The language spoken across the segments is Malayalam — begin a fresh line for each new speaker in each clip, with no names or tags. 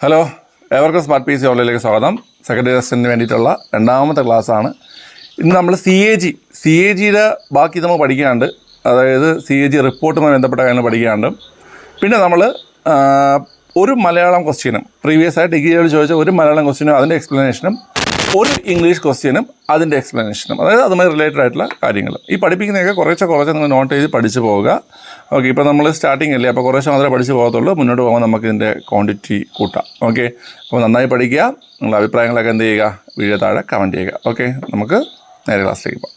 ഹലോ ഏവർക്കും സ്മാർട്ട് പി സി ഓൺലൈനിലേക്ക് സ്വാഗതം. സെക്കൻഡറി ടെസ്റ്റിന് വേണ്ടിയിട്ടുള്ള രണ്ടാമത്തെ ക്ലാസ്സാണ് ഇന്ന് നമ്മൾ C A G C A ജിയുടെ ബാക്കി നമ്മൾ പഠിക്കാണ്ട് അതായത് സി എ ജി റിപ്പോർട്ടുമായി ബന്ധപ്പെട്ട കാര്യങ്ങൾ പഠിക്കാണ്ട് പിന്നെ നമ്മൾ ഒരു മലയാളം ക്വസ്റ്റ്യനും പ്രീവിയസ് ആയിട്ട് ഡിഗ്രിയോട് ചോദിച്ച ഒരു മലയാളം ക്വസ്റ്റ്യനും അതിന്റെ എക്സ്പ്ലനേഷനും ഒരു ഇംഗ്ലീഷ് ക്വസ്റ്റ്യനും അതിന്റെ എക്സ്പ്ലനേഷനും അതായത് അതുമായി റിലേറ്റഡ് ആയിട്ടുള്ള കാര്യങ്ങൾ ഈ പഠിപ്പിക്കുന്നതൊക്കെ കുറേശ്ശെ കുറച്ച് നിങ്ങൾ നോട്ട് ചെയ്ത് പഠിച്ചു പോവുക. ഓക്കെ ഇപ്പോൾ നമ്മൾ സ്റ്റാർട്ടിംഗ് അല്ലേ? അപ്പോൾ കുറേശ്ശെ മാത്രമേ പഠിച്ച് പോകത്തുള്ളൂ. മുന്നോട്ട് പോകുമ്പോൾ നമുക്ക് ഇതിന്റെ ക്വാണ്ടിറ്റി കൂട്ടാം. ഓക്കെ അപ്പോൾ നന്നായി പഠിക്കുക. നിങ്ങളുടെ അഭിപ്രായങ്ങളൊക്കെ എന്ത് ചെയ്യുക? വീഡിയോ താഴെ കമന്റ് ചെയ്യുക. ഓക്കെ നമുക്ക് നേരെ ക്ലാസ്സിലേക്ക് പോകാം.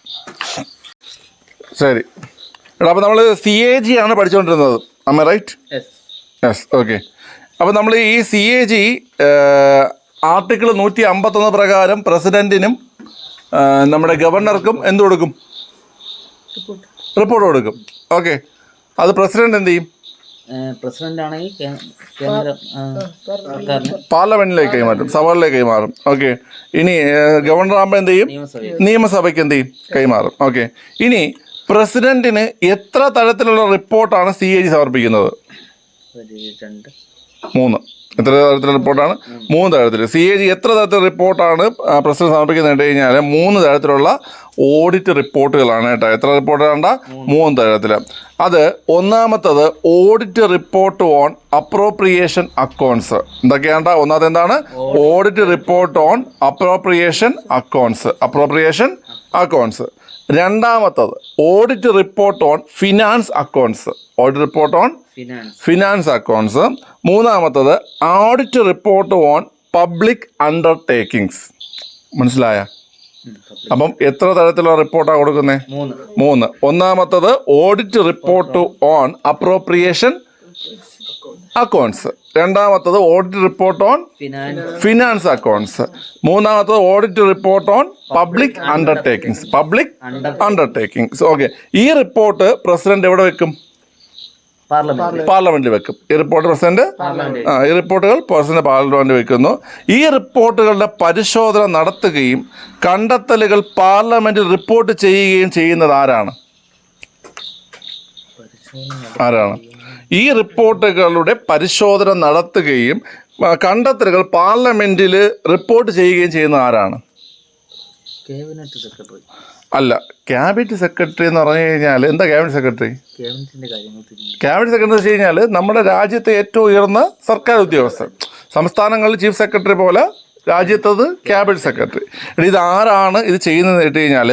ശരി. എടാ അപ്പോൾ നമ്മൾ സി എ ജി ആണ് പഠിച്ചുകൊണ്ടിരുന്നത് അമ്മ റൈറ്റ് യെസ് ഓക്കെ അപ്പോൾ നമ്മൾ ഈ സി എ ജി ആർട്ടിക്കിൾ നൂറ്റി അമ്പത്തൊന്ന് പ്രകാരം പ്രസിഡന്റിനും നമ്മുടെ ഗവർണർക്കും എന്ത് കൊടുക്കും? റിപ്പോർട്ട് കൊടുക്കും. ഓക്കെ അത് പ്രസിഡന്റ് എന്ത് ചെയ്യും?
പ്രസിഡന്റ് ആണെങ്കിൽ കേന്ദ്ര സർക്കാരിന്
പാർലമെന്റിലേക്ക് കൈമാറും സഭകളിലേക്ക് കൈമാറും. ഓക്കെ. ഇനി ഗവർണർ ആകുമ്പോൾ എന്ത് ചെയ്യും? നിയമസഭയ്ക്ക് എന്ത് ചെയ്യും? കൈമാറും. ഓക്കെ. ഇനി പ്രസിഡന്റിന് എത്ര തരത്തിലുള്ള റിപ്പോർട്ടാണ് സി എ ജി സമർപ്പിക്കുന്നത്? മൂന്ന്. എത്ര തരത്തിലുള്ള റിപ്പോർട്ടാണ്? മൂന്ന് തരത്തിൽ സി എ ജി എത്ര തരത്തിലുള്ള റിപ്പോർട്ടാണ് പ്രസിഡന്റ് സമർപ്പിക്കുന്നത് കഴിഞ്ഞാൽ മൂന്ന് തരത്തിലുള്ള ഓഡിറ്റ് റിപ്പോർട്ടുകളാണ് കേട്ടോ. എത്ര റിപ്പോർട്ടാണ്ട മൂന്ന് തരത്തിൽ അത് ഒന്നാമത്തത് audit report on appropriation accounts എന്തൊക്കെയാണ്ട? ഒന്നാമത് എന്താണ്? Audit report on appropriation accounts appropriation accounts രണ്ടാമത്തത് audit report on finance accounts audit report on
finance
finance accounts മൂന്നാമത്തത് audit report on public undertakings മനസ്സിലായ? അപ്പം എത്ര തരത്തിലുള്ള റിപ്പോർട്ടാണ് കൊടുക്കുന്നത്
മൂന്ന്.
ഒന്നാമത്തത് audit report on appropriation accounts. രണ്ടാമത്തത് audit report on
finance
accounts. മൂന്നാമത്തത് audit report on public undertakings. Public undertakings. Okay. ഈ റിപ്പോർട്ട് പ്രസിഡന്റ് എവിടെ വെക്കും? പാർലമെന്റിൽ വെക്കും. ഈ റിപ്പോർട്ട് പ്രസിഡന്റ്? ആ ഈ റിപ്പോർട്ടുകൾ പ്രസിഡന്റ് പാർലമെന്റിൽ വെക്കുന്നു. ഈ റിപ്പോർട്ടുകളുടെ പരിശോധന നടത്തുകയും കണ്ടെത്തലുകൾ പാർലമെന്റിൽ റിപ്പോർട്ട് ചെയ്യുകയും ചെയ്യുന്നത് ആരാണ്? ആരാണ്? ഈ റിപ്പോർട്ടുകളുടെ പരിശോധന നടത്തുകയും കണ്ടെത്തലുകൾ പാർലമെന്റിൽ റിപ്പോർട്ട് ചെയ്യുകയും ചെയ്യുന്നത് ആരാണ്?
Cabinet secretary.
അല്ല ക്യാബിനറ്റ് സെക്രട്ടറി എന്ന് പറഞ്ഞു കഴിഞ്ഞാൽ എന്താ ക്യാബിനറ്റ് സെക്രട്ടറി ക്യാബിനറ്റ് സെക്രട്ടറി വെച്ച് കഴിഞ്ഞാൽ നമ്മുടെ രാജ്യത്തെ ഏറ്റവും ഉയർന്ന സർക്കാർ ഉദ്യോഗസ്ഥൻ. സംസ്ഥാനങ്ങളിൽ ചീഫ് സെക്രട്ടറി പോലെ രാജ്യത്തത് ക്യാബിനറ്റ് സെക്രട്ടറി ഇത് ആരാണ് ഇത് ചെയ്യുന്നതെന്ന് കേട്ട് കഴിഞ്ഞാൽ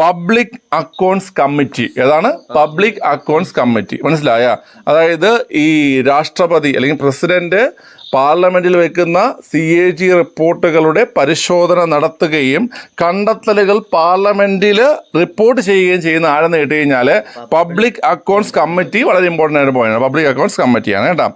പബ്ലിക് അക്കൗണ്ട്സ് കമ്മിറ്റി ഏതാണ്? പബ്ലിക് അക്കൗണ്ട്സ് കമ്മിറ്റി മനസ്സിലായ? അതായത് ഈ രാഷ്ട്രപതി അല്ലെങ്കിൽ പ്രസിഡന്റ് പാർലമെന്റിൽ വെക്കുന്ന സി എ ജി റിപ്പോർട്ടുകളുടെ പരിശോധന നടത്തുകയും കണ്ടെത്തലുകൾ പാർലമെന്റിൽ റിപ്പോർട്ട് ചെയ്യുകയും ചെയ്യുന്ന ആരെന്ന് കേട്ട് കഴിഞ്ഞാൽ പബ്ലിക് അക്കൗണ്ട്സ് കമ്മിറ്റി വളരെ ഇമ്പോർട്ടന്റ് ആയിട്ട് പോയാണ് പബ്ലിക് അക്കൗണ്ട്സ് കമ്മിറ്റിയാണ് കേട്ടോ.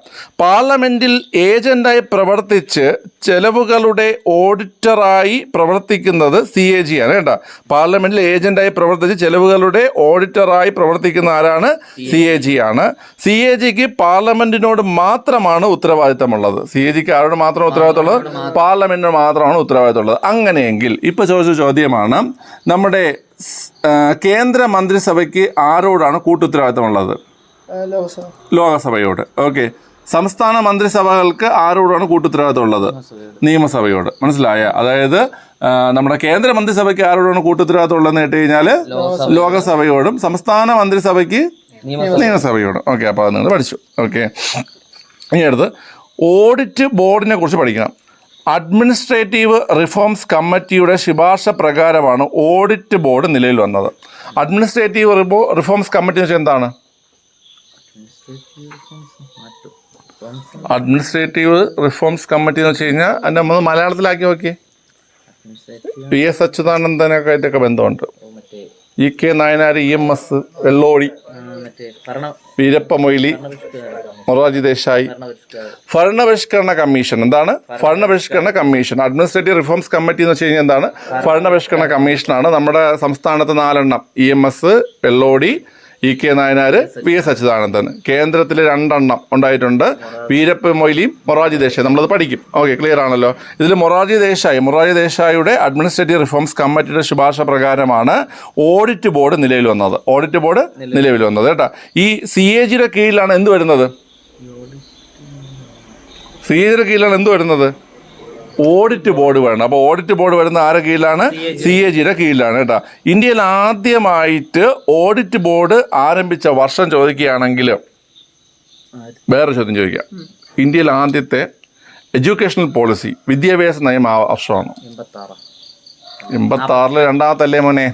പാർലമെന്റിൽ ഏജന്റായി പ്രവർത്തിച്ച് ചെലവുകളുടെ ഓഡിറ്ററായി പ്രവർത്തിക്കുന്നത് സി എ ജി ആണ് കേട്ടോ. പാർലമെന്റിൽ ഏജന്റായി പ്രവർത്തിച്ച് ചെലവുകളുടെ ഓഡിറ്ററായി പ്രവർത്തിക്കുന്ന ആരാണ്? സി എ ജി ആണ്. സി എ ജിക്ക് പാർലമെന്റിനോട് മാത്രമാണ് ഉത്തരവാദിത്തമുള്ളത്. സി എ ജിക്ക് ആരോട് മാത്രം? ഉത്തരവാദിത്തമുള്ളത് പാർലമെന്റിന് മാത്രമാണ് ഉത്തരവാദിത്തമുള്ളത്. അങ്ങനെയെങ്കിൽ ഇപ്പൊ ചോദിച്ച ചോദ്യമാണ് നമ്മുടെ കേന്ദ്ര മന്ത്രിസഭയ്ക്ക് ആരോടാണ് കൂട്ടുത്തരവാദിത്തമുള്ളത്? ലോകസഭയോട്. ഓക്കെ. സംസ്ഥാന മന്ത്രിസഭകൾക്ക് ആരോടാണ് കൂട്ടുത്തരവാദിത്തമുള്ളത്? നിയമസഭയോട്. മനസ്സിലായ? അതായത് നമ്മുടെ കേന്ദ്ര മന്ത്രിസഭയ്ക്ക് ആരോടാണ് കൂട്ടുത്തരവാദിത്തം ഉള്ളതെന്ന് കേട്ട് കഴിഞ്ഞാൽ ലോകസഭയോടും സംസ്ഥാന മന്ത്രിസഭയ്ക്ക് നിയമസഭയോടും. ഓക്കെ അപ്പോൾ അത് നിങ്ങൾ പഠിച്ചു. ഓക്കെ. ഇനി അടുത്ത്. ഓഡിറ്റ് ബോർഡിനെ കുറിച്ച് പഠിക്കണം. അഡ്മിനിസ്ട്രേറ്റീവ് റിഫോംസ് കമ്മിറ്റിയുടെ ശുപാർശ പ്രകാരമാണ് ഓഡിറ്റ് ബോർഡ് നിലയിൽ വന്നത്. അഡ്മിനിസ്ട്രേറ്റീവ് റിബോ റിഫോംസ് കമ്മിറ്റി എന്ന് വെച്ചാൽ എന്താണ്? അഡ്മിനിസ്ട്രേറ്റീവ് റിഫോംസ് കമ്മിറ്റി എന്ന് വെച്ച് കഴിഞ്ഞാൽ അതിന്റെ നമ്മൾ മലയാളത്തിലാക്കി നോക്കി. പി എസ് അച്യുതാനന്ദനൊക്കെ ആയിട്ടൊക്കെ ബന്ധമുണ്ട്. E K Nayanar E M S Vellodi.
ആ, മറ്റേ ഭരണ
വീരപ്പ മൊയ്ലി മൊറാജി ദേശായി.
ഭരണപരിഷ്കാരം
ഭരണപരിഷ്കരണ കമ്മീഷൻ എന്താണ്? ഭരണപരിഷ്കരണ കമ്മീഷൻ. അഡ്മിനിസ്ട്രേറ്റീവ് റിഫോംസ് കമ്മിറ്റി എന്ന് വെച്ച് കഴിഞ്ഞാൽ എന്താണ്? ഭരണപരിഷ്കരണ കമ്മീഷനാണ് നമ്മുടെ സംസ്ഥാനത്ത് നാലെണ്ണം. E M S Vellodi E K Nayanar V S Achuthanandan. കേന്ദ്രത്തിൽ രണ്ടെണ്ണം ഉണ്ടായിട്ടുണ്ട്. വീരപ്പ മൊയ്ലിയും മൊറാജി ദേശായി. നമ്മളത് പഠിക്കും. ഓക്കെ ക്ലിയർ ആണല്ലോ. ഇതിൽ മൊറാജി ദേശായി. മൊറാജി ദേശായിയുടെ അഡ്മിനിസ്ട്രേറ്റീവ് റിഫോംസ് കമ്മിറ്റിയുടെ ശുപാർശ പ്രകാരമാണ് ഓഡിറ്റ് ബോർഡ് നിലവിൽ വന്നത്. ഓഡിറ്റ് ബോർഡ് നിലവിൽ. വന്നത് കേട്ടോ. ഈ സി എ ജിയുടെ കീഴിലാണ് എന്ത് വരുന്നത്? സി സി എ ജിയുടെ കീഴിലാണ് എന്ത് വരുന്നത്? ഓഡിറ്റ് ബോർഡ് വേണം. അപ്പോൾ ഓഡിറ്റ് ബോർഡ് വരുന്ന ആരുടെ കീഴിലാണ്? സി എ ജിയുടെ കീഴിലാണ് കേട്ടോ. ഇന്ത്യയിൽ ആദ്യമായിട്ട് ഓഡിറ്റ് ബോർഡ് ആരംഭിച്ച വർഷം ചോദിക്കുകയാണെങ്കിൽ വേറെ ചോദ്യം ചോദിക്കാം. ഇന്ത്യയിൽ ആദ്യത്തെ എഡ്യൂക്കേഷണൽ പോളിസി വിദ്യാഭ്യാസ നയം ആ വർഷമാണ്?
എൺപത്തി ആറ്
എൺപത്തി ആറിൽ രണ്ടാമത്തല്ലേ മോനെ?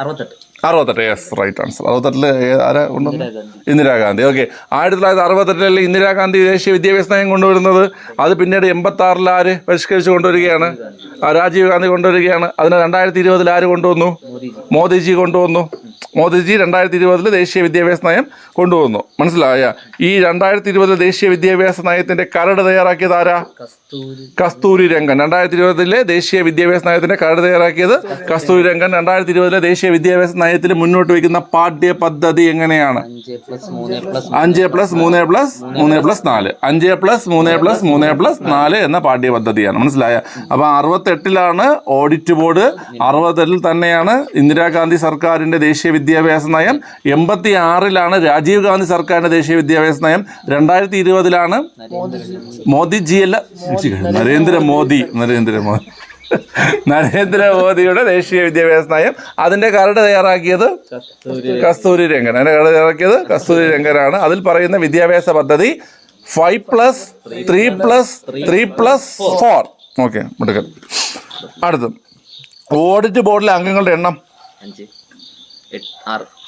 അറുപത്തെട്ട്.
അറുപത്തെട്ട് യെസ് റൈറ്റ് ആൻസർ അറുപത്തെട്ടിൽ ആരാ കൊണ്ടുവന്നു
ഇന്ദിരാഗാന്ധി.
ഓക്കെ ആയിരത്തി തൊള്ളായിരത്തി അറുപത്തെട്ടിൽ ഇന്ദിരാഗാന്ധി ദേശീയ വിദ്യാഭ്യാസ നയം കൊണ്ടുവരുന്നത്? അത് പിന്നീട് എൺപത്തി ആറിൽ ആര് പരിഷ്കരിച്ച് കൊണ്ടുവരികയാണ്? രാജീവ് ഗാന്ധി കൊണ്ടുവരികയാണ്. അതിന് രണ്ടായിരത്തി ഇരുപതിൽ ആര് കൊണ്ടുവന്നു?
മോദിജി
കൊണ്ടുവന്നു. മോദിജി രണ്ടായിരത്തി ഇരുപതിൽ ദേശീയ വിദ്യാഭ്യാസ നയം കൊണ്ടുവന്നു. മനസ്സിലായ? ഈ രണ്ടായിരത്തി ഇരുപതിൽ ദേശീയ വിദ്യാഭ്യാസ നയത്തിന്റെ കരട് തയ്യാറാക്കിയത് ആരാ?
കസ്തൂരി.
രംഗൻ. രണ്ടായിരത്തി ഇരുപതിലെ ദേശീയ വിദ്യാഭ്യാസ നയത്തിന്റെ കരട് തയ്യാറാക്കിയത് കസ്തൂരി രംഗൻ. രണ്ടായിരത്തി ഇരുപതിലെ ദേശീയ വിദ്യാഭ്യാസ നയത്തിൽ മുന്നോട്ട് വയ്ക്കുന്ന പാഠ്യ പദ്ധതി എങ്ങനെയാണ്?
അഞ്ച് പ്ലസ് മൂന്ന് പ്ലസ്
അഞ്ച് പ്ലസ് മൂന്ന് പ്ലസ് മൂന്ന് പ്ലസ് നാല്. അഞ്ച് പ്ലസ് മൂന്ന് പ്ലസ് മൂന്ന് പ്ലസ് നാല് എന്ന പാഠ്യ പദ്ധതിയാണ് മനസ്സിലായ? അപ്പൊ അറുപത്തെട്ടിലാണ് ഓഡിറ്റ് ബോർഡ്. അറുപത്തെട്ടിൽ തന്നെയാണ് ഇന്ദിരാഗാന്ധി സർക്കാരിന്റെ ദേശീയ വിദ്യാഭ്യാസ നയം എൺപത്തി ആറിലാണ് രാജീവ് ഗാന്ധി സർക്കാരിന്റെ ദേശീയ വിദ്യാഭ്യാസ നയം. രണ്ടായിരത്തി ഇരുപതിലാണ് മോദിജി അല്ല നരേന്ദ്രമോദി. നരേന്ദ്രമോദി നരേന്ദ്രമോദിയുടെ ദേശീയ വിദ്യാഭ്യാസ നയം. അതിന്റെ കരട് തയ്യാറാക്കിയത്
കസ്തൂരി
രംഗൻ. അതിന്റെ കരട് തയ്യാറാക്കിയത് കസ്തൂരി രംഗനാണ്. അതിൽ പറയുന്ന വിദ്യാഭ്യാസ പദ്ധതി five plus three plus three plus four okay മിടുക്കൻ അടുത്ത് ഓഡിറ്റ് ബോർഡിലെ അംഗങ്ങളുടെ എണ്ണം.
ആറ്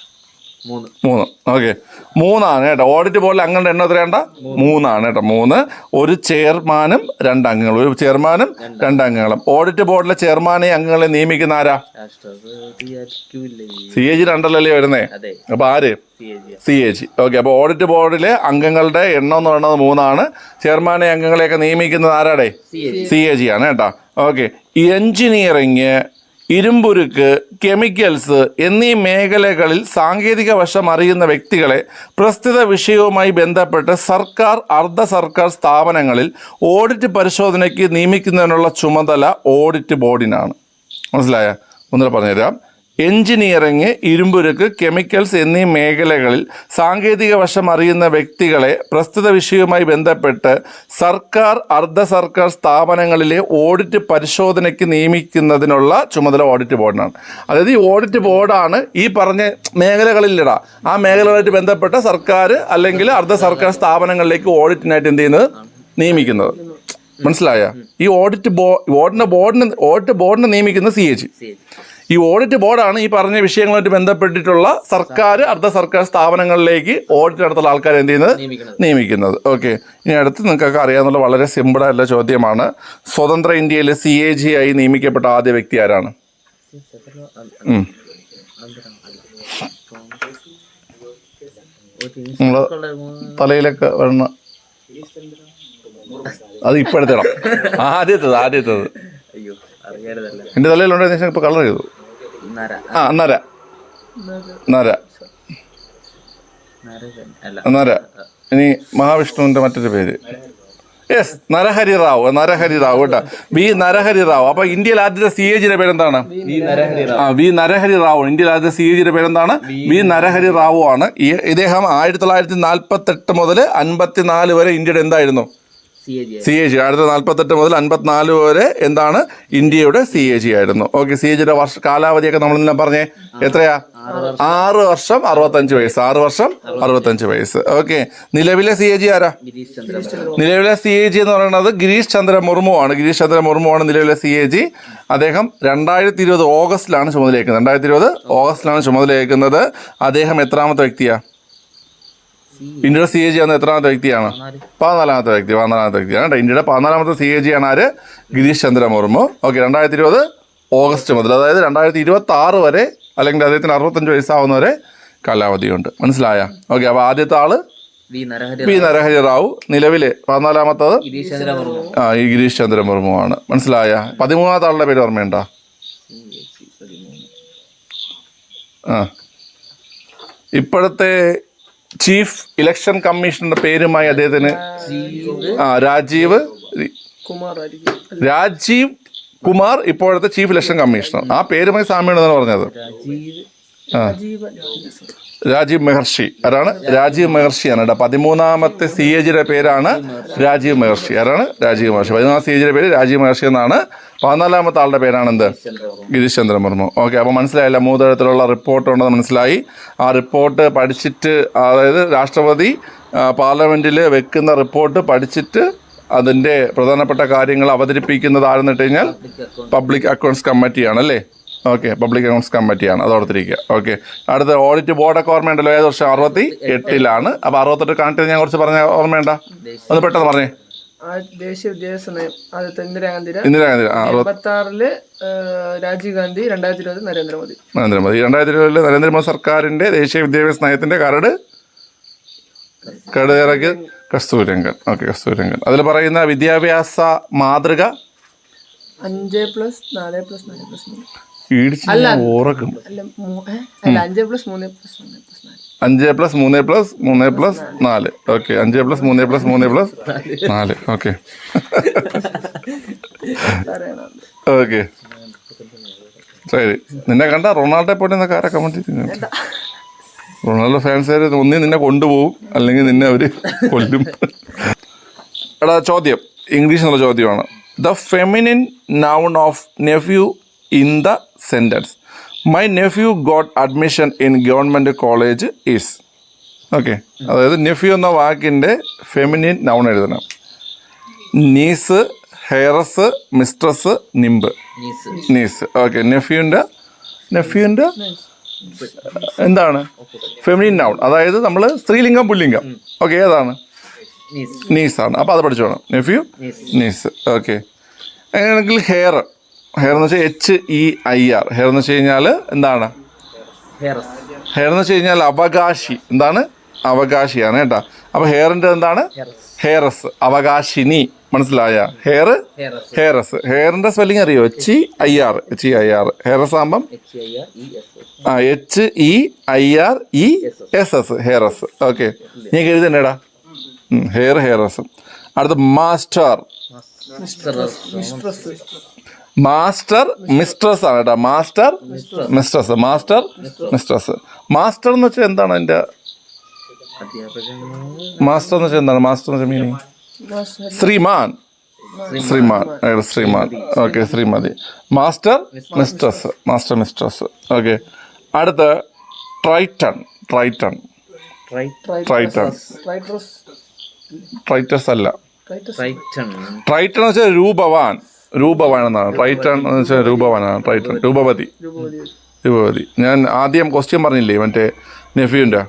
മൂന്ന്.
മൂന്ന്. ഓക്കെ. മൂന്നാണ് കേട്ടോ. ഓഡിറ്റ് ബോർഡിലെ അംഗങ്ങളുടെ എണ്ണം എത്രയാണ്ട മൂന്നാണ് കേട്ടോ. മൂന്ന്. ഒരു ചെയർമാനും രണ്ട് അംഗങ്ങളും. ഒരു ചെയർമാനും രണ്ട് അംഗങ്ങളും. ഓഡിറ്റ് ബോർഡിലെ ചെയർമാനെ അംഗങ്ങളെ നിയമിക്കുന്ന ആരാ? സി എ ജി രണ്ടല്ലേ വരുന്നേ? അപ്പൊ ആര്?
C A G.
ഓക്കെ. അപ്പോൾ ഓഡിറ്റ് ബോർഡിലെ അംഗങ്ങളുടെ എണ്ണം എന്ന് പറയുന്നത് മൂന്നാണ്. ചെയർമാനെ അംഗങ്ങളെയൊക്കെ നിയമിക്കുന്നത് ആരാടേ?
C A G.
ആണ് കേട്ടോ. ഓക്കെ. എഞ്ചിനീയറിങ് ഇരുമ്പുരുക്ക് കെമിക്കൽസ് എന്നീ മേഖലകളിൽ സാങ്കേതിക വശം അറിയുന്ന വ്യക്തികളെ പ്രസ്തുത വിഷയവുമായി ബന്ധപ്പെട്ട് സർക്കാർ അർദ്ധ സർക്കാർ സ്ഥാപനങ്ങളിൽ ഓഡിറ്റ് പരിശോധനയ്ക്ക് നിയമിക്കുന്നതിനുള്ള ചുമതല ഓഡിറ്റ് ബോർഡിനാണ്. മനസ്സിലായ? ഒന്നുകൂടെ പറഞ്ഞുതരാം. എഞ്ചിനീയറിംഗ് ഇരുമ്പുരുക്ക് കെമിക്കൽസ് എന്നീ മേഖലകളിൽ സാങ്കേതിക വശം അറിയുന്ന വ്യക്തികളെ പ്രസ്തുത വിഷയവുമായി ബന്ധപ്പെട്ട് സർക്കാർ അർദ്ധ സർക്കാർ സ്ഥാപനങ്ങളിലെ ഓഡിറ്റ് പരിശോധനയ്ക്ക് നിയമിക്കുന്നതിനുള്ള ചുമതല ഓഡിറ്റ് ബോർഡിനാണ്. അതായത് ഈ ഓഡിറ്റ് ബോർഡാണ് ഈ പറഞ്ഞ മേഖലകളിലിടാ. ആ മേഖലകളായിട്ട് ബന്ധപ്പെട്ട സർക്കാർ അല്ലെങ്കിൽ അർദ്ധ സർക്കാർ സ്ഥാപനങ്ങളിലേക്ക് ഓഡിറ്റിനായിട്ട് എന്ത് ചെയ്യുന്നത്? നിയമിക്കുന്നത്. മനസ്സിലായ? ഈ ഓഡിറ്റ് ബോ ഓഡിറ്റ് ബോർഡിന് ഓഡിറ്റ് ബോർഡിനെ നിയമിക്കുന്ന C A
C A G.
ഈ ഓഡിറ്റ് ബോർഡാണ് ഈ പറഞ്ഞ വിഷയങ്ങളുമായിട്ട് ബന്ധപ്പെട്ടിട്ടുള്ള സർക്കാർ അർദ്ധ സർക്കാർ സ്ഥാപനങ്ങളിലേക്ക് ഓഡിറ്റ് നടത്തുന്ന ആൾക്കാരെ എന്ത് ചെയ്യുന്നത്?
നിയമിക്കുന്നത്.
ഓക്കെ. ഇനി അടുത്ത് നിങ്ങൾക്കൊക്കെ അറിയാവുന്ന വളരെ സിമ്പിളായിട്ടുള്ള ചോദ്യമാണ്. സ്വതന്ത്ര ഇന്ത്യയിൽ സി എ ജി ആയി നിയമിക്കപ്പെട്ട ആദ്യ വ്യക്തി ആരാണ്? തലയിലൊക്കെ വരണ അത് ഇപ്പോഴത്തെ ആദ്യത്തത് ആദ്യത്തത്.
അയ്യോ തലയിലുണ്ടായിരുന്ന
എന്റെ ഇപ്പൊ ഇപ്പോൾ കളർ ചെയ്തു ആ നര. നര. നര. ഇനി മഹാവിഷ്ണുവിന്റെ മറ്റൊരു പേര്. യെസ് നരഹരി റാവു നരഹരി റാവു കേട്ടോ. വി നരഹരി റാവു അപ്പൊ ഇന്ത്യയിൽ ആദ്യത്തെ സി എ ജിയുടെ പേരെന്താണ്? ആ വി നരഹരി റാവു ഇന്ത്യയിൽ ആദ്യത്തെ സി എ ജിയുടെ പേരെന്താണ്? വി നരഹരി റാവു ആണ്. ഇദ്ദേഹം ആയിരത്തി തൊള്ളായിരത്തി നാൽപ്പത്തെട്ട് മുതൽ അൻപത്തിനാല് വരെ ഇന്ത്യയുടെ എന്തായിരുന്നു?
സി എ ജി
ആയിരത്തി നാൽപ്പത്തെട്ട് മുതൽ അൻപത്തിനാല് വരെ എന്താണ് ഇന്ത്യയുടെ സി എ ജി ആയിരുന്നു. ഓക്കെ സി എ ജിയുടെ വർഷ കാലാവധിയൊക്കെ നമ്മൾ ഇന്നലെ പറഞ്ഞേ. എത്രയാ? ആറ് വർഷം അറുപത്തഞ്ച് വയസ്സ്. ആറ് വർഷം അറുപത്തഞ്ച് വയസ്സ്. ഓക്കെ നിലവിലെ സി എ ജി ആരാ? നിലവിലെ സി എ ജി എന്ന് പറയുന്നത് ഗിരീഷ് ചന്ദ്ര മുർമു ആണ്. ഗിരീഷ് ചന്ദ്ര മുർമു ആണ് നിലവിലെ സി എ ജി അദ്ദേഹം രണ്ടായിരത്തി ഇരുപത് ഓഗസ്റ്റിലാണ് ചുമതലയേക്കുന്നത്. രണ്ടായിരത്തി ഇരുപത് ഓഗസ്റ്റിലാണ് ചുമതലയേക്കുന്നത്. അദ്ദേഹം എത്രാമത്തെ വ്യക്തിയാ? ഇന്ത്യയുടെ സി എ ജി ആണ് എത്രാമത്തെ വ്യക്തിയാണ്?
നാല്
പതിനാലാമത്തെ വ്യക്തി പതിനാലാമത്തെ വ്യക്തിയാണ് കേട്ടോ. ഇന്ത്യയുടെ പതിനാലാമത്തെ സി എ ജി ആണ് ആര്? ഗിരീഷ് ചന്ദ്ര മുർമു ഓക്കെ രണ്ടായിരത്തി ഇരുപത് ഓഗസ്റ്റ് മുതൽ അതായത് രണ്ടായിരത്തി ഇരുപത്തി ആറ് വരെ അല്ലെങ്കിൽ അദ്ദേഹത്തിന് അറുപത്തഞ്ച് വയസ്സാവുന്നവരെ കാലാവധിയുണ്ട്. മനസ്സിലായ? ഓക്കെ അപ്പോൾ ആദ്യത്തെ
ആൾ
പി നരഹരി റാവു നിലവിലെ പതിനാലാമത്തത്? ആ ഈ ഗിരീഷ് ചന്ദ്ര മുർമു ആണ്. മനസ്സിലായ? പതിമൂന്നാമത്തെ ആളുടെ പേര് ഓർമ്മയുണ്ടോ? ആ. ഇപ്പോഴത്തെ ചീഫ് ഇലക്ഷൻ കമ്മീഷണറുടെ പേരുമായി അദ്ദേഹത്തിന് ആ രാജീവ് രാജീവ് കുമാർ ഇപ്പോഴത്തെ ചീഫ് ഇലക്ഷൻ കമ്മീഷണർ. ആ പേരുമായി സാമ്യമുണ്ടെന്നാണ് പറഞ്ഞത്. ആ. രാജീവ് മെഹർഷി. ആരാണ്? രാജീവ് മെഹർഷിയാണ് കേട്ടോ. പതിമൂന്നാമത്തെ സി എ ജിയുടെ പേരാണ് രാജീവ് മെഹർഷി. ആരാണ്? രാജീവ് മഹർഷി. പതിമൂന്നാം സി എ ജിയുടെ പേര് രാജീവ് മഹർഷി എന്നാണ് പതിനാലാമത്തെ ആളുടെ പേരാണ് എന്ത് ഗിരീഷ് മുർമു ഓക്കെ അപ്പോൾ മനസ്സിലായില്ല? മൂന്ന് തരത്തിലുള്ള റിപ്പോർട്ട് ഉണ്ടെന്ന് മനസ്സിലായി. ആ റിപ്പോർട്ട് പഠിച്ചിട്ട് അതായത് രാഷ്ട്രപതി പാർലമെന്റിൽ വെക്കുന്ന റിപ്പോർട്ട് പഠിച്ചിട്ട് അതിന്റെ പ്രധാനപ്പെട്ട കാര്യങ്ങൾ അവതരിപ്പിക്കുന്നത് ആരെന്നിട്ട് കഴിഞ്ഞാൽ പബ്ലിക് അക്കൗണ്ട്സ് കമ്മിറ്റിയാണ് അല്ലേ? ഓക്കെ പബ്ലിക് അക്കൗണ്ട്സ് കമ്മിറ്റിയാണ്. അത് ഓർത്തിരിക്കുക ഓക്കെ അടുത്ത ഓഡിറ്റ് ബോർഡൊക്കെ ഓർമ്മയുണ്ടല്ലോ? ഏത് വർഷം അറുപത്തി എട്ടിലാണ്. അപ്പോൾ അറുപത്തെട്ട് കണക്ട് ഞാൻ കുറച്ച് പറഞ്ഞ ഓർമ്മയുണ്ടോ? ഒന്ന് പെട്ടെന്ന് പറഞ്ഞേ.
ദേശീയ വിദ്യാഭ്യാസ നയം ആദ്യത്തെ ഇന്ദിരാഗാന്ധിയുടെ
ഇന്ദിരാഗാന്ധി ആ
എൺപത്തി ആറിൽ രാജീവ് ഗാന്ധി രണ്ടായിരത്തി ഇരുപത് നരേന്ദ്രമോദി.
നരേന്ദ്രമോദി. രണ്ടായിരത്തി ഇരുപതിൽ നരേന്ദ്രമോദി സർക്കാരിന്റെ ദേശീയ വിദ്യാഭ്യാസ നയത്തിന്റെ കരട് കരട് ഇറക്കി കസ്തൂരംഗൻ ഓക്കെ കസ്തൂരംഗൻ അതിൽ പറയുന്ന വിദ്യാഭ്യാസ മാതൃക?
അഞ്ച് പ്ലസ് നാല് പ്ലസ് നാല് പ്ലസ് മൂന്ന്.
ഇടിച്ച് ഓറക്കും
അല്ല മൂ- ഏ? അല്ല അഞ്ച് പ്ലസ് മൂന്ന് പ്ലസ് ഒന്ന് പ്ലസ്.
അഞ്ച് പ്ലസ് മൂന്ന് പ്ലസ് മൂന്ന് പ്ലസ് നാല്. ഓക്കെ അഞ്ച് പ്ലസ് മൂന്ന് പ്ലസ് മൂന്ന് പ്ലസ് നാല്. ഓക്കെ ഓക്കെ ശരി. നിന്നെ കണ്ട റൊണാൾഡോ പോയി എന്നൊക്കെ ആരാ കമന്റ് റൊണാൾഡോ ഫാൻസുകാർ ഒന്നേ നിന്നെ കൊണ്ടുപോകും. അല്ലെങ്കിൽ നിന്നെ അവർ കൊല്ലും. എടാ ചോദ്യം. ഇംഗ്ലീഷ് എന്നുള്ള ചോദ്യമാണ്. The feminine noun of nephew in the sentence my nephew got admission in government college is okay അതായത് നെഫ്യൂ എന്ന വാക്കിന്റെ ഫെമിനിൻ നൗൺ എഴുതണം. Niece heiress mistress nymph
niece
okay നെഫ്യൂന്റെ നെഫ്യൂന്റെ എന്താണ്? ഫെമിനിൻ നൗൺ അതായത് നമ്മൾ സ്ത്രീലിംഗം പുല്ലിംഗം. ഓക്കെ ഏതാണ്?
നീസ്
നീസാണ് അപ്പോൾ അത് പഠിച്ചോണം. നെഫ്യൂ നീസ് ഓക്കെ അങ്ങനെയാണെങ്കിൽ ഹെയർ ഹെയർ എന്ന് വെച്ചാൽ H E I R heir എന്ന് വെച്ച് കഴിഞ്ഞാൽ എന്താണ്? ഹെയർ എന്ന് വെച്ച് കഴിഞ്ഞാൽ അവകാശി. എന്താണ്? അവകാശിയാണ് കേട്ടോ. അപ്പോൾ ഹെയറിന്റെ എന്താണ്? ഹെയറസ് അവകാശിനി. മനസ്സിലായ? ഹെയർ
ഹെയർസ്
ഹെയറസ് ഹെയറിന്റെ സ്പെല്ലിംഗ് അറിയോ? H I R H E I R heiress ആകുമ്പം?
H I R E S S
ആ H E I R E S S heiress okay നീ എഴുതണ്ടേടാ ഹെയർ ഹെയറസ് അടുത്ത മാസ്റ്റർ മാസ്റ്റർ മിസ്ട്രസ് ആണ് കേട്ടോ. Master mistress master mistress. Master എന്ന് വെച്ചാൽ എന്താണ്
അതിന്റെ?
മാസ്റ്റർ എന്ന് വെച്ചാൽ എന്താണ്? മാസ്റ്റർ എന്ന് വെച്ചാൽ മീനിങ് ശ്രീമാൻ. ശ്രീമാൻ. അയാൾ ശ്രീമാൻ. Okay Shrimati. Master mistress master mistress. Okay. അടുത്ത് ട്രൈറ്റൺ ട്രൈറ്റൺ. ട്രൈറ്റൺ. ട്രൈറ്റസ്. അല്ല.
ട്രൈറ്റൺ.
ട്രൈറ്റൺ എന്ന് വെച്ചാൽ രൂപവാൻ. രൂപവാൻ റൈറ്റൺ എന്ന് വെച്ചാൽ രൂപവാനാണ്. റൈറ്റൺ രൂപവതി.
രൂപവതി.
രൂപവതി. ഞാൻ ആദ്യം ക്വസ്റ്റ്യൻ പറഞ്ഞില്ലേ മറ്റേ നെഫ്യൂന്റെ?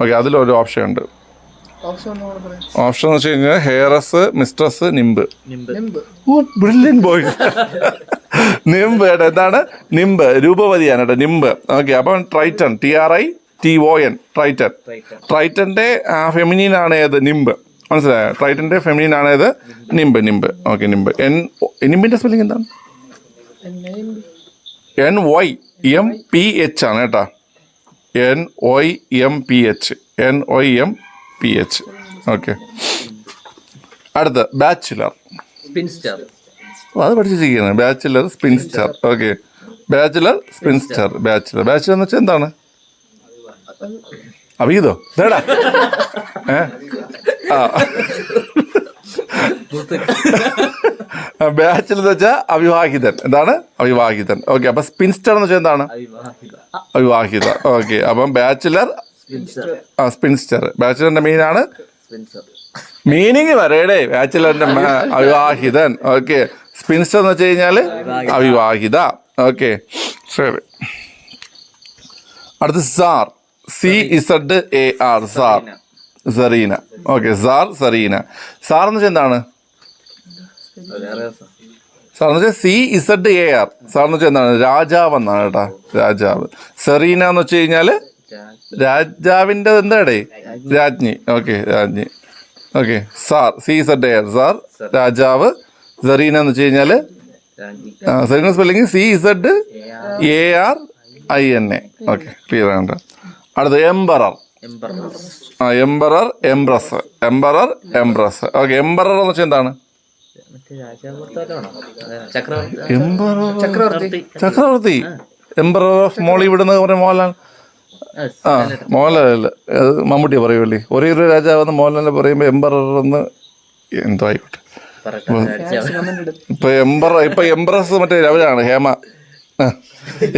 ഓക്കെ അതിലൊരു ഓപ്ഷൻ ഉണ്ട്.
ഓപ്ഷൻ
എന്ന് വെച്ച് കഴിഞ്ഞാൽ heiress mistress nymph oh brilliant boy nymph കേട്ടോ എന്താണ്? നിമ്പ് രൂപവതിയാണ് കേട്ടോ നിമ്പ് ഓക്കെ അപ്പം triton T R I T O N triton ട്രൈറ്റന്റെ feminine ആണ് ഏത്? നിമ്പ് മനസ്സിലായോ? ട്രൈറ്റന്റെ ഫെമിനിൻ ആണ് ഇത് nymph nymph. Okay nymph. N നിമ്പിന്റെ spelling എന്താണ്? N Y M P H ആണ് കേട്ടോ. N Y M P H N Y M P H okay അടുത്ത ബാച്ചുലർ അത് പഠിച്ചിരിക്കുകയാണ് bachelor spinster okay bachelor spinster bachelor bachelor എന്ന് വെച്ചാൽ എന്താണ്? അവീതോ ഇതേടാ ഏ? ആ. ബാച്ചിലർ എന്ന് വെച്ചാൽ അവിവാഹിതൻ. എന്താണ്? അവിവാഹിതൻ. ഓക്കെ അപ്പൊ സ്പിൻസ്റ്റർ എന്ന് വെച്ചാൽ എന്താണ്?
അവിവാഹിത.
ഓക്കെ അപ്പം ബാച്ചിലർ
സ്പിൻസ്റ്റർ
ആ സ്പിൻസ്റ്റർ ബാച്ചിലറിന്റെ മീൻ
ആണ്?
മീനിങ് പറയടേ ബാച്ചിലറിന്റെ അവിവാഹിതൻ. ഓക്കെ സ്പിൻസ്റ്റർ എന്ന് വെച്ച് കഴിഞ്ഞാൽ അവിവാഹിത. ഓക്കെ ശരി. അടുത്ത czar. C Z A R czar. Czarina. Okay czar czarina. Czar എന്ന് വെച്ചാൽ എന്താണ്? സാർ. എന്ന് വെച്ചാൽ C Z A R. Czar എന്ന് വെച്ചാൽ എന്താണ്? രാജാവ് എന്നാണ് കേട്ടോ. രാജാവ്. സെറീന എന്ന് വെച്ച് കഴിഞ്ഞാൽ രാജാവിന്റെ എന്താടേ രാജ്ഞി. ഓക്കെ രാജ്ഞി. Okay czar. C Z A R czar. രാജാവ്. സെറീന എന്ന് വെച്ച് കഴിഞ്ഞാൽ czarina spelling C Z A R. I N A. Okay clear ആണ് അടുത്ത എംബറർ. ആ emperor empress. Emperor empress. Okay emperor എന്ന് വെച്ചാൽ എന്താണ്?
ചക്രവർത്തി.
എംബറർ.
ചക്രവർത്തി.
എംബറർ ഓഫ് മോളിവുഡ് എന്ന് പറയുന്ന മോഹൻലാൽ. ആ മോഹൻലാലല്ല അത് മമ്മൂട്ടി പറയുമല്ലേ? ഒരേ ഒരു രാജാവെന്ന് മോഹൻലാലിനെ പറയുമ്പോൾ എംബറർ എന്ന് എന്തോ ആയിക്കോട്ടെ. ഇപ്പൊ എംബറ ഇപ്പൊ എംബ്രസ് മറ്റേ അവരാണ് ഹേമ.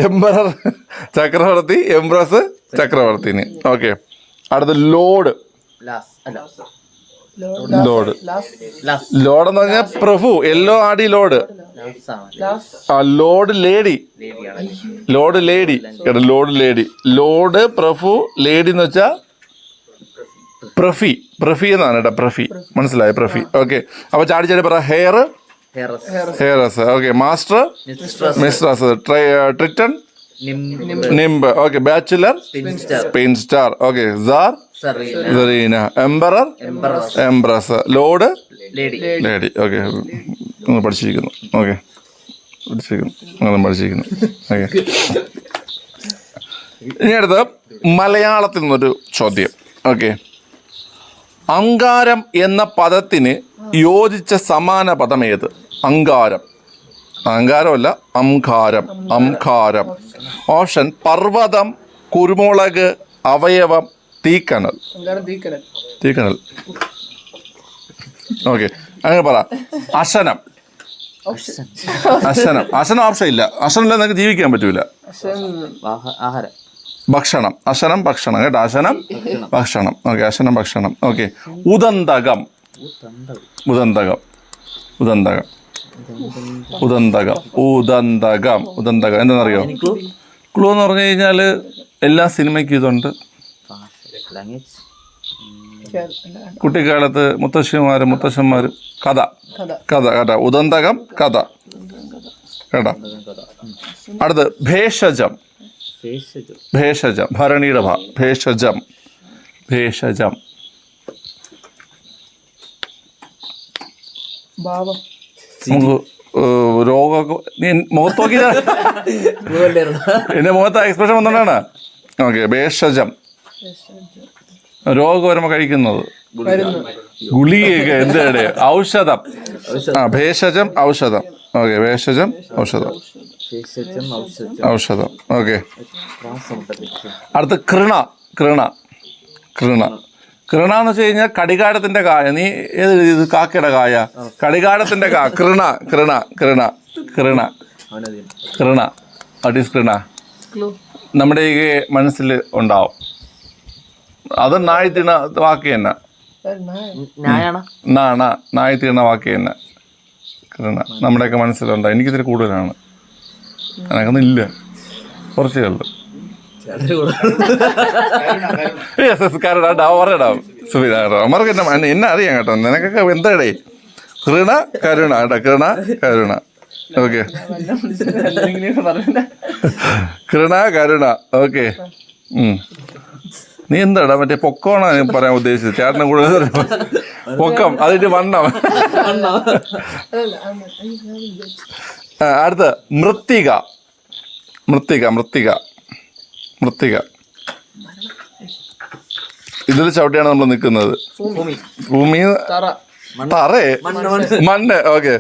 എംബറർ ചക്രവർത്തി എംബ്രസ് ചക്രവർത്തിനി. ഓക്കെ. അടുത്ത ലോഡ്. ലോഡ്. ലോഡ് എന്ന് പറഞ്ഞാൽ പ്രഭു. എല്ലോ ആടി lord. Lord lady. Lord lady. കേട്ടോ ലോഡ് ലേഡി. ലോഡ് പ്രഭു ലേഡി എന്ന് വെച്ചാ പ്രഫി. പ്രഫി എന്നാണ് കേട്ടോ പ്രഫി. മനസ്സിലായ പ്രഫി? ഓക്കെ. അപ്പൊ ചാടി ചാടി പറ heir
heiress
okay master?
Mistress. Nymph
nymph. Okay bachelor? Spinster okay czar?
Czarina.
Emperor? Empress lord?
Lady.
Okay പഠിച്ചിരിക്കുന്നു. Okay പഠിച്ചിരിക്കുന്നു. അങ്ങനെ പഠിച്ചിരിക്കുന്നു. ഓക്കെ. ഇനി അടുത്ത് മലയാളത്തിൽ നിന്നൊരു ചോദ്യം. ഓക്കെ. അങ്കാരം എന്ന പദത്തിന് യോജിച്ച സമാന പദം ഏത്? അങ്കാരം. അങ്കാരമല്ല അംകാരം അംകാരം ഓപ്ഷൻ പർവതം കുരുമുളക് അവയവം
തീക്കണൽ
തീക്കനൽ. ഓക്കെ അങ്ങനെ പറ. അശനം. അശനം. അശനം ഓപ്ഷൻ ഇല്ല. അശനം ഇല്ല നിങ്ങൾക്ക് ജീവിക്കാൻ പറ്റൂല. ഭക്ഷണം. അശനം ഭക്ഷണം. കേട്ടോ? അശനം ഭക്ഷണം. ഓക്കെ അശനം ഭക്ഷണം. ഓക്കെ. ഉദന്തകം. ഉദന്തകം. ഉദന്തകം. ഉദന്തകം. ഉദന്തകം. ഉദന്തകം. എന്താണെന്നറിയോ? ക്ലൂ എന്ന് പറഞ്ഞു കഴിഞ്ഞാൽ എല്ലാ സിനിമയ്ക്കും ഇതുണ്ട്.
ലാംഗ്വേജ്
കുട്ടിക്കാലത്ത് മുത്തശ്ശിമാരും മുത്തശ്ശന്മാരും കഥ.
കഥ.
കഥ ഉദന്തകം കഥ. കേട്ടോ? അടുത്ത് ഭേഷജം. ഭേഷജം. ഭരണിയുടെ ഭ ഭേഷജം. ഭേഷജം.
ഭാവം
നീ മുഖത്ത് നോക്കി എന്റെ മുഖത്ത് എക്സ്പ്രഷൻ വന്നോണ്ടാണ്. ഓക്കെ ഭേഷജം രോഗം വരുമ്പോൾ കഴിക്കുന്നത്. ഗുളികയൊക്കെ എന്താണ് ഔഷധം. ആ ഭേഷജം ഔഷധം. ഓക്കെ ഭേഷജം ഔഷധം.
ഔഷധം.
ഔഷധം. ഓക്കെ.
അടുത്ത
അടുത്ത് കൃണ കൃണ കൃണ. കൃണ എന്ന് വെച്ച് കഴിഞ്ഞാൽ കടികാടത്തിന്റെ കായ നീ ഏത് ഇത് കാക്കയുടെ കായ? കടികാടത്തിന്റെ കാ കൃണ കൃണ കൃണ കൃണ കൃണ. What is കൃണ? നമ്മുടെ ഈ മനസ്സിൽ ഉണ്ടാവും. അത് നായി തീണ വാക്ക് തന്നെ. നാണ നായി തീണ വാക്ക് തന്നെ. കൃണ. നമ്മുടെയൊക്കെ മനസ്സിലുണ്ടാവും എനിക്കിതിരി കൂടുതലാണ്. എനക്കൊന്നും ഇല്ല കുറച്ചേ ഉള്ളൂ. കരുണ പറഞ്ഞിടാം സുബിത അമ്മർക്ക് എന്നെ എന്നെ അറിയാം കേട്ടോ. നിനക്കൊക്കെ എന്താടേ? കൃണ കരുണ. കേട്ടോ കൃണ കരുണ. ഓക്കെ. കൃണ കരുണ. ഓക്കെ. നീ എന്താടാ മറ്റേ പൊക്കോണ ഞാൻ പറയാൻ ഉദ്ദേശിച്ചത്? ചേട്ടനെ കൂടുതൽ പൊക്കം അതിന്റെ വണ്ണം. അടുത്ത മൃത്തിക. മൃത്തിക മൃത്തിക. മൃത്തിക. ഇതിൽ ചവിട്ടിയാണ് നമ്മൾ നിൽക്കുന്നത്
ഭൂമി.
തറ.
മണ്ണ് ഓക്കെ.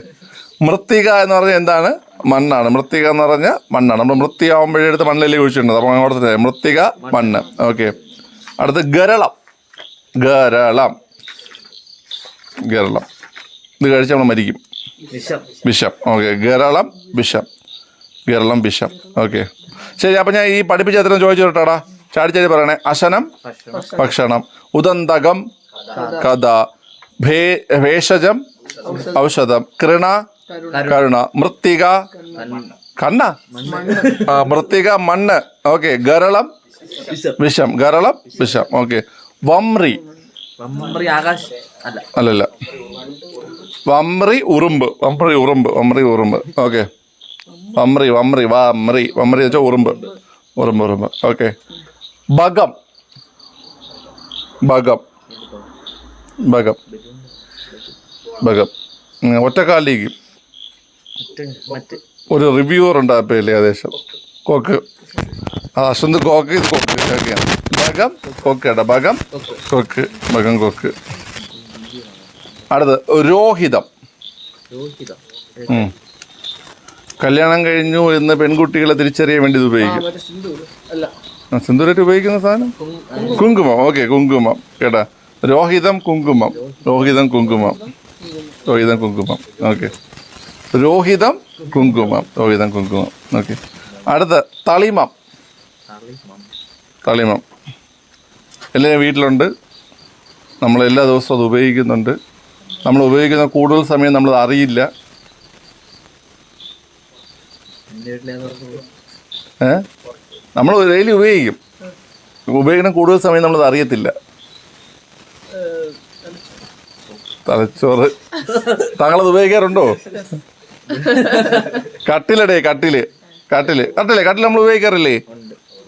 മൃത്തിക എന്ന് പറഞ്ഞാൽ എന്താണ്? മണ്ണാണ്. മൃത്തിക എന്ന് പറഞ്ഞാൽ മണ്ണാണ്. നമ്മൾ മൃത്തിയാവുമ്പോഴെടുത്ത് മണ്ണിലേക്ക് കുഴിച്ചിട്ടുണ്ട് അപ്പോൾ അങ്ങോട്ട് തന്നെ. മൃത്തിക മണ്ണ്. ഓക്കെ. അടുത്ത് ഗരളം. ഗരളം. ഗരളം. ഇത് കഴിച്ച് നമ്മൾ മരിക്കും.
വിഷം.
ഓക്കെ. ഗരളം വിഷം. ഗരളം വിഷം. ഓക്കെ. ശരി അപ്പം ഞാൻ ഈ പഠിപ്പിച്ച എത്ര ചാടി ചാടി പറയണേ. അശനം
ഭക്ഷണം.
ഉദന്തകം കഥ. ഭേ ഭേഷജം ഔഷധം. കൃണ കരുണ. മൃത്തിക കണ്ണ. മൃത്തിക മണ്ണ്. ഓക്കെ ഗരളം
വിഷം.
ഗരളം വിഷം. ഓക്കെ.
വംറി.
അല്ലല്ല. വംറി ഉറുമ്പ്. വംറി ഉറുമ്പ്. വംറി ഉറുമ്പ്. ഓക്കെ. വമ്രി വമ്രി വമ്രി വമ്രി വെച്ചാൽ ഉറുമ്പ്. ഉറുമ്പ് ഉറുമ്പ്. ഓക്കെ ഭഗം. ഭഗം. ഭഗം. ഭഗം.
ഒറ്റക്കാലിക്ക്
ഒരു റിവ്യൂവർ ഉണ്ട് ആ പേരിൽ ഏകദേശം. കോക്ക്. അശ്വന്ത് കോക്ക് ഇത് കൊക്ക്. ഓക്കെയാണ് ഭഗം കൊക്കേട്ടാ ഭഗം കൊക്ക്. ഭഗം കൊക്ക്. അടുത്ത് രോഹിതം.
രോഹിതം.
കല്യാണം കഴിഞ്ഞു എന്ന് പെൺകുട്ടികളെ തിരിച്ചറിയാൻ വേണ്ടി ഇത് ഉപയോഗിക്കും. ആ, സിന്ദൂരായിട്ട് ഉപയോഗിക്കുന്ന സാധനം? കുങ്കുമം. ഓക്കെ കുങ്കുമം. കേട്ടാ. രോഹിതം കുങ്കുമം. രോഹിതം കുങ്കുമം. രോഹിതം കുങ്കുമം. ഓക്കെ. രോഹിതം കുങ്കുമം. രോഹിതം കുങ്കുമം. ഓക്കെ. അടുത്ത തളിമം. തളിമം. എല്ലാവരും വീട്ടിലുണ്ട്. നമ്മൾ എല്ലാ ദിവസവും അത് ഉപയോഗിക്കുന്നുണ്ട്. നമ്മൾ ഉപയോഗിക്കുന്ന കൂടുതൽ സമയം നമ്മൾ അറിയില്ല
എന്റെ വീട്ടിലേത് പറഞ്ഞു
ഏ നമ്മൾ ഡെയിലി ഉപയോഗിക്കും. ഉപയോഗിക്കണം കൂടുതൽ സമയം നമ്മളത് അറിയത്തില്ല. തലച്ചോറ്. താങ്കളത് ഉപയോഗിക്കാറുണ്ടോ? കട്ടിലടേ കട്ടിൽ. കട്ടിൽ. കട്ടിൽ കട്ടിൽ നമ്മൾ ഉപയോഗിക്കാറില്ലേ?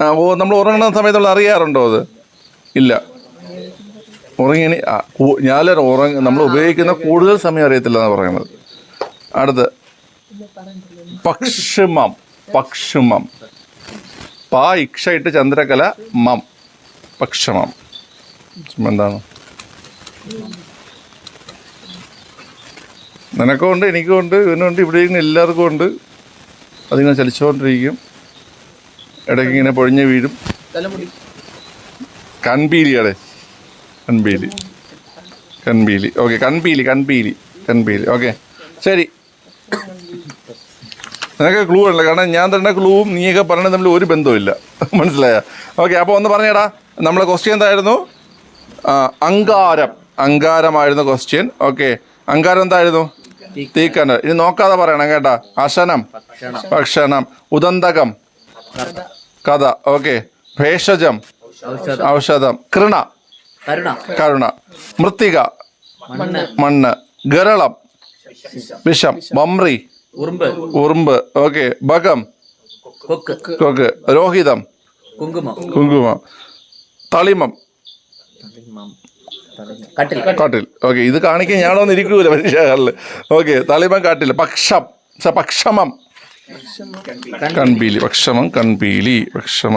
ആ ഓ നമ്മൾ ഉറങ്ങുന്ന സമയത്ത് നമ്മൾ അറിയാറുണ്ടോ അത്? ഇല്ല. ഉറങ്ങി ഞാൻ ഉറങ്ങ നമ്മൾ ഉപയോഗിക്കുന്ന കൂടുതൽ സമയം അറിയത്തില്ല എന്നാണ് പറയുന്നത്. അടുത്ത്. പക്ഷിമം പക്ഷിമം. പാ ഇക്ഷ ഇട്ട് ചന്ദ്രകല മം. പക്ഷമം. എന്താണ്? നിനക്കും ഉണ്ട് എനിക്കും ഉണ്ട് ഇവനുണ്ട് ഇവിടെ ഇരിക്കുന്ന എല്ലാവർക്കും ഉണ്ട്. അതിങ്ങനെ ചലിച്ചുകൊണ്ടിരിക്കും. ഇടയ്ക്ക് ഇങ്ങനെ പൊഴിഞ്ഞ് വീഴും.
കൺപീലി
അടെ കൺപീലി. കൺപീലി. ഓക്കെ കൺപീലി കൺപീലി കൺപീലി. ഓക്കെ ശരി. നിനക്ക് ക്ലൂ ഉണ്ടല്ലോ. കാരണം ഞാൻ തന്നെ ക്ലൂവും നീയൊക്കെ പറഞ്ഞത് തമ്മിൽ ഒരു ബന്ധവുമില്ല. മനസ്സിലായ? ഓക്കെ അപ്പോൾ ഒന്ന് പറഞ്ഞേടാ. നമ്മളെ ക്വസ്റ്റ്യൻ എന്തായിരുന്നു? അങ്കാരം. അങ്കാരമായിരുന്നു ക്വസ്റ്റ്യൻ ഓക്കെ അങ്കാരം എന്തായിരുന്നു? തീക്കണ്ട ഇനി നോക്കാതെ പറയണം കേട്ടാ. അശനം. ഭക്ഷണം. ഉദന്തകം. കഥ. ഓക്കെ ഭേഷജം.
ഔഷധം.
കൃണ.
കരുണ.
മൃത്തിക.
മണ്ണ്.
മണ്ണ്. ഗരളം. വിഷം. വമ്രി
ഉറുമ്പ്.
ഉറുമ്പ്. ഓക്കെ ബകം.
കൊക്ക്.
കൊക്ക്. രോഹിതം.
കുങ്കുമം.
കുങ്കുമം. തളിമം.
കട്ടിൽ.
ഓക്കെ ഇത് കാണിക്കാൻ ഞാനൊന്നും ഇരിക്കൂല പരീക്ഷകളിൽ ഓക്കെ തളിമം കാട്ടിൽ. പക്ഷം പക്ഷമം കൺപീലി. പക്ഷമം കൺപീലി. പക്ഷമം